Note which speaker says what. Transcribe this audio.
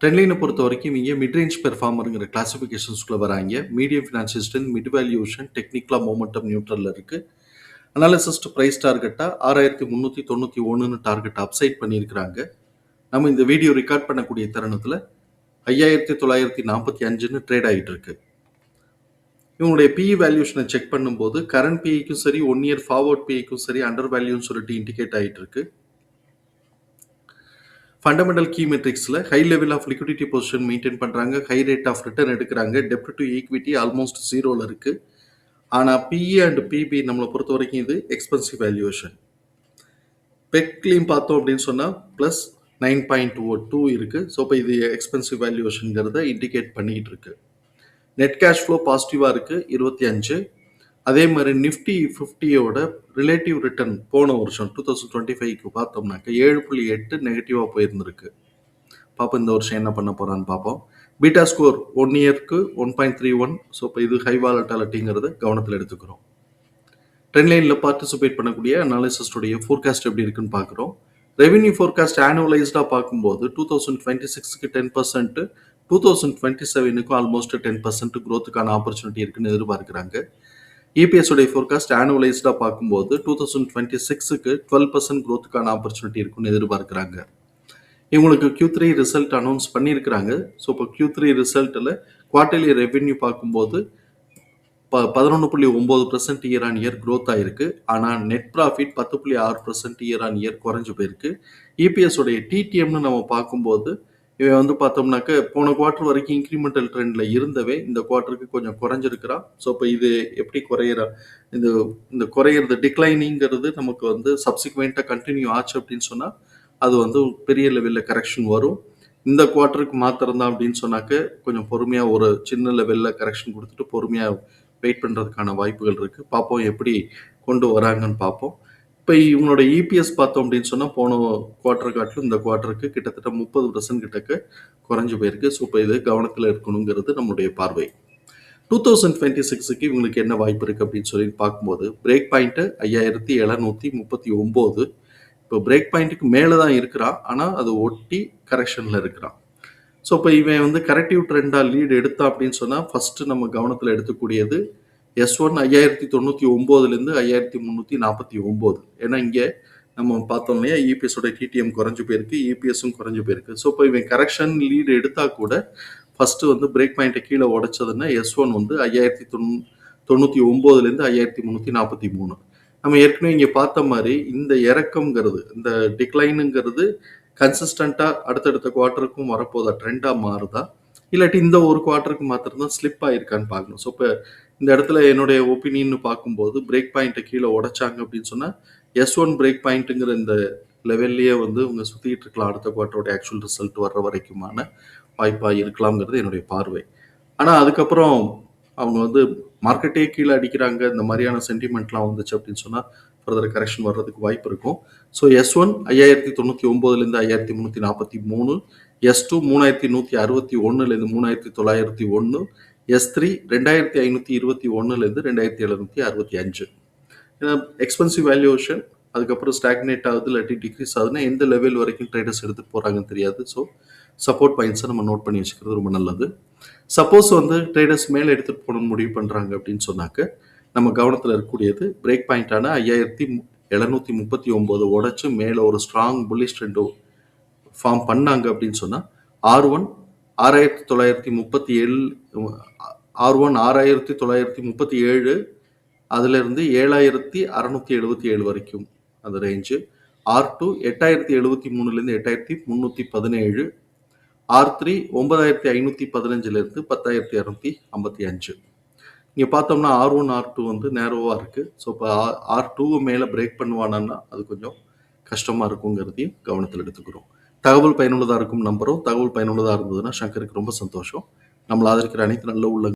Speaker 1: ட்ரெண்ட்லைனை பொறுத்த வரைக்கும் இங்கே மிட்ரேஞ்ச் பெர்ஃபார்மருங்கிற கிளாசிஃபிகேஷன்ஸ்குள்ளே வராங்க. Medium financial strength mid valuation டெக்னிக்கலாக மோமெண்டம் நியூட்ரலில் இருக்குது அனாலிசிஸ்ட் ப்ரைஸ் டார்கெட்டாக ஆறாயிரத்தி முந்நூற்றி தொண்ணூற்றி ஒன்றுன்னு டார்கெட் அப்சைட் பண்ணியிருக்கிறாங்க. நம்ம இந்த வீடியோ ரெக்கார்ட் பண்ணக்கூடிய தருணத்தில் ஐயாயிரத்தி தொள்ளாயிரத்தி நாற்பத்தி அஞ்சுன்னு ட்ரேட் ஆகிட்டு இருக்கு இவங்களுடைய பிஇ வேல்யூஷனை செக் பண்ணும்போது கரண்ட் பிஇக்கும் சரி ஒன் இயர் ஃபார்வர்ட் பிஇக்கும் சரி அண்டர் வேல்யூன்னு சொல்லிட்டு இண்டிகேட் ஆகிட்டு இருக்குது fundamental key மெட்ரிக்ஸில் high level of liquidity position maintain பண்ணுறாங்க ஹை ரேட் ஆஃப் ரிட்டர்ன் எடுக்கிறாங்க. டெப்ட் டு ஈக்விட்டி ஆல்மோஸ்ட் ஜீரோவில் இருக்குது ஆனால் பிஇ அண்ட் பிபி நம்மளை பொறுத்த வரைக்கும் இது எக்ஸ்பென்சிவ் வேல்யூவேஷன் பெக்லையும் பார்த்தோம் அப்படின்னு சொன்னால் plus nine point o two இருக்குது ஸோ இப்போ இது எக்ஸ்பென்சிவ் வேல்யூவேஷனுங்கிறத இண்டிகேட் பண்ணிக்கிட்டு இருக்கு. நெட் கேஷ் ஃப்ளோ பாசிட்டிவாக இருக்குது இருபத்தி அஞ்சு. அதே மாதிரி நிஃப்டி ஃபிஃப்டியோட ரிலேட்டிவ் ரிட்டர்ன் போன வருஷம் டூ தௌசண்ட் டுவெண்ட்டி ஃபைவ்க்கு பார்த்தோம்னாக்க ஏழு புள்ளி எட்டு நெகட்டிவாக போயிருந்திருக்கு. பார்ப்போம் இந்த வருஷம் என்ன பண்ண போகிறான்னு பார்ப்போம் பீட்டா ஸ்கோர் ஒன் இயர்க்கு one point three one so இப்போ இது ஹை வாலட்டாலிட்டிங்கிறது கவனத்தில் எடுத்துக்கிறோம். ட்ரெண்ட்லைனில் பார்ட்டிசிபேட் பண்ணக்கூடிய அனாலிசிஸ்டுடைய ஃபோர்காஸ்ட் எப்படி இருக்குன்னு பார்க்குறோம் ரெவென்யூ ஃபோர்காஸ்ட் ஆனுவலைஸ்டாக பார்க்கும்போது two thousand twenty சிக்ஸ்க்கு ten percent two thousand twenty செவனுக்கும் almost ten percent க்ரோத்துக்கான ஆப்பர்ச்சுனிட்டி இருக்குன்னு எதிர்பார்க்குறாங்க. இபிஎஸ் உடைய ஃபோர்காஸ்ட் ஆனுவலைஸ்டாக பார்க்கும்போது டூ தௌசண்ட் டுவெண்ட்டி சிக்ஸுக்கு டுவெல் பர்சன்ட் க்ரோத்துக்கான ஆப்பர்ச்சுனிட்டி இருக்குன்னு எதிர்பார்க்குறாங்க. இவங்களுக்கு கியூ த்ரீ ரிசல்ட் அனௌன்ஸ் பண்ணியிருக்கிறாங்க. ஸோ இப்போ கியூ த்ரீ ரிசல்ட்டில் குவார்டர்லி ரெவென்யூ பார்க்கும்போது ப பதினொன்று புள்ளி ஒம்பது percent year on year growth ஆயிருக்கு. ஆனால் நெட் ப்ராஃபிட் பத்து புள்ளி ஆறு பர்சன்ட் இயர் ஆன் இயர் குறைஞ்சு போயிருக்கு. இபிஎஸ் உடைய டிடிஎம்னு நம்ம பார்க்கும்போது இவன் வந்து பார்த்தோம்னாக்க போன குவார்ட்டர் வரைக்கும் இன்க்ரிமெண்டல் ட்ரெண்டில் இருந்தவே இந்த குவார்ட்டருக்கு கொஞ்சம் குறைஞ்சிருக்கிறா. ஸோ இப்போ இது எப்படி குறையிற? இந்த இந்த குறையிறது டிக்ளைனிங்கிறது நமக்கு வந்து சப்சிக்வெண்ட்டாக கண்டினியூ ஆச்சு அப்படின்னு சொன்னால் அது வந்து பெரிய லெவலில் கரெக்ஷன் வரும். இந்த குவார்ட்டருக்கு மாத்திரம்தான் அப்படின்னு சொன்னாக்க கொஞ்சம் பொறுமையாக ஒரு சின்ன லெவலில் கரெக்ஷன் கொடுத்துட்டு பொறுமையாக வெயிட் பண்ணுறதுக்கான வாய்ப்புகள் இருக்குது பார்ப்போம் எப்படி கொண்டு வராங்கன்னு பார்ப்போம். இப்போ இவங்களோட இபிஎஸ் பார்த்தோம் அப்படின்னு சொன்னால் போன குவார்டர் காட்டிலும் இந்த குவார்ட்டருக்கு கிட்டத்தட்ட முப்பது பர்சன்ட் கிட்டக்க குறைஞ்சு போயிருக்கு. ஸோ இப்போ இது கவனத்தில் இருக்கணுங்கிறது நம்மளுடைய பார்வை. டூ தௌசண்ட் டுவெண்ட்டி சிக்ஸுக்கு இவங்களுக்கு என்ன வாய்ப்பு இருக்குது அப்படின்னு சொல்லி பார்க்கும்போது பிரேக் பாயிண்ட்டு ஐயாயிரத்தி எழுநூற்றி முப்பத்தி ஒம்பது. இப்போ பிரேக் பாயிண்ட்டுக்கு மேலே தான் இருக்கிறான். ஆனால் அது ஒட்டி கரெக்ஷனில் இருக்கிறான். ஸோ இப்போ இவன் வந்து கரெக்டிவ் ட்ரெண்டாக லீடு எடுத்தான் அப்படின்னு சொன்னால் ஃபஸ்ட்டு நம்ம கவனத்தில் எடுத்துக்கூடியது எஸ் ஒன் ஐயாயிரத்தி தொண்ணூற்றி ஒம்போதுலேருந்து ஐயாயிரத்தி முந்நூற்றி நாற்பத்தி ஒம்போது. ஏன்னா இங்கே நம்ம பார்த்தோம் இல்லையா இபிஎஸோட டிடிஎம் குறைஞ்சு போயிருக்கு இபிஎஸும் குறைஞ்சு போயிருக்கு. ஸோ இப்போ இவன் கரெக்ஷன் லீடு எடுத்தால் கூட ஃபஸ்ட்டு வந்து பிரேக் பாயிண்ட்டை கீழே உடைச்சதுன்னா எஸ் ஒன் வந்து ஐயாயிரத்தி தொண்ணூ தொண்ணூற்றி ஒம்போதுலேருந்து ஐயாயிரத்தி முந்நூற்றி நாற்பத்தி மூணு. நம்ம ஏற்கனவே இங்கே பார்த்த மாதிரி இந்த இறக்கம்ங்கிறது இந்த டிக்ளைனுங்கிறது கன்சிஸ்டண்ட்டாக அடுத்தடுத்த குவார்ட்டருக்கும் வரப்போதா ட்ரெண்டாக மாறுதா? இல்லாட்டி இந்த ஒரு குவார்ட்டருக்கு மாத்திரம் தான் ஸ்லிப் ஆயிருக்கான்னு பார்க்கணும். ஸோ இப்போ இந்த இடத்துல என்னுடைய ஒப்பீனியன் பார்க்கும்போது பிரேக் பாயிண்ட்டை கீழே உடைச்சாங்க அப்படின்னு சொன்னால் எஸ் ஒன் பிரேக் பாயிண்ட்டுங்கிற இந்த லெவல்லையே வந்து இவங்க சுற்றிட்டு இருக்கலாம். அடுத்த குவார்ட்டரோட ஆக்சுவல் ரிசல்ட் வர்ற வரைக்குமான வாய்ப்பாக இருக்கலாம்ங்கிறது என்னுடைய பார்வை. ஆனால் அதுக்கப்புறம் அவங்க வந்து மார்க்கெட்டே கீழே அடிக்கிறாங்க. இந்த மாதிரியான சென்டிமெண்ட்லாம் வந்துச்சு அப்படின்னு சொன்னால் ஃபர்தர் கரெக்ஷன் வர்றதுக்கு வாய்ப்பு இருக்கும். ஸோ எஸ் ஒன் ஐயாயிரத்தி தொண்ணூற்றி ஒம்போதுலேருந்து ஐயாயிரத்தி முந்நூற்றி நாற்பத்தி மூணு எஸ் டூ மூணாயிரத்தி நூற்றி அறுபத்தி ஒன்றுலேருந்து மூணாயிரத்தி தொள்ளாயிரத்தி ஒன்று எஸ் த்ரீ ரெண்டாயிரத்தி ஐநூற்றி இருபத்தி ஒன்றுலேருந்து ரெண்டாயிரத்தி எழுநூற்றி அறுபத்தி அஞ்சு. ஏன்னா எக்ஸ்பென்சிவ் வேல்யூவேஷன் அதுக்கப்புறம் ஸ்டாக்னேட் ஆகுது இல்லாட்டி டிக்ரீஸ் ஆகுதுன்னா எந்த லெவல் வரைக்கும் ட்ரேடர்ஸ் எடுத்துகிட்டு போகிறாங்கன்னு தெரியாது. ஸோ சப்போர்ட் பாயிண்ட்ஸை நம்ம நோட் பண்ணி வச்சுக்கிறது ரொம்ப நல்லது. சப்போஸ் வந்து ட்ரேடர்ஸ் மேலே எடுத்துகிட்டு போகணும்னு முடிவு பண்ணுறாங்க அப்படின்னு சொன்னாக்க நம்ம கவனத்தில் இருக்கக்கூடியது பிரேக் பாயிண்டான ஐயாயிரத்தி எழுநூற்றி முப்பத்தி ஒம்பது உடச்சி மேலே ஒரு ஸ்ட்ராங் புல்லிஷ் ட்ரெண்டோ ஃபார்ம் பண்ணாங்க அப்படின்னு சொன்னால் ஆர் ஒன் ஆறாயிரத்தி தொள்ளாயிரத்தி முப்பத்தி ஏழு ஆர் ஒன் ஆறாயிரத்தி தொள்ளாயிரத்தி முப்பத்தி ஏழு அதுலேருந்து ஏழாயிரத்தி அறநூற்றி எழுபத்தி ஏழு வரைக்கும் அந்த ரேஞ்சு ஆர் டூ எட்டாயிரத்தி எழுபத்தி மூணுலேருந்து எட்டாயிரத்தி முந்நூற்றி பதினேழு ஆர் த்ரீ ஒன்பதாயிரத்தி ஐநூற்றி பதினஞ்சுலேருந்து பத்தாயிரத்தி இரநூத்தி ஐம்பத்தி அஞ்சு. இங்கே பார்த்தோம்னா ஆர் ஒன் ஆர் டூ வந்து நேரோவாக இருக்குது ஸோ இப்போ ஆர் டூவை மேலே பிரேக் பண்ணுவானா அது கொஞ்சம் கஷ்டமாக இருக்குங்கிறதையும் கவனத்தில் எடுத்துக்கிறோம். தகவல் பயனுள்ளதாக இருக்கும் நம்புகிறோம் தகவல் பயனுள்ளதாக இருந்ததுன்னா சங்கருக்கு ரொம்ப சந்தோஷம். நம்மளை ஆதரிக்கிற அனைத்து நல்ல உள்ள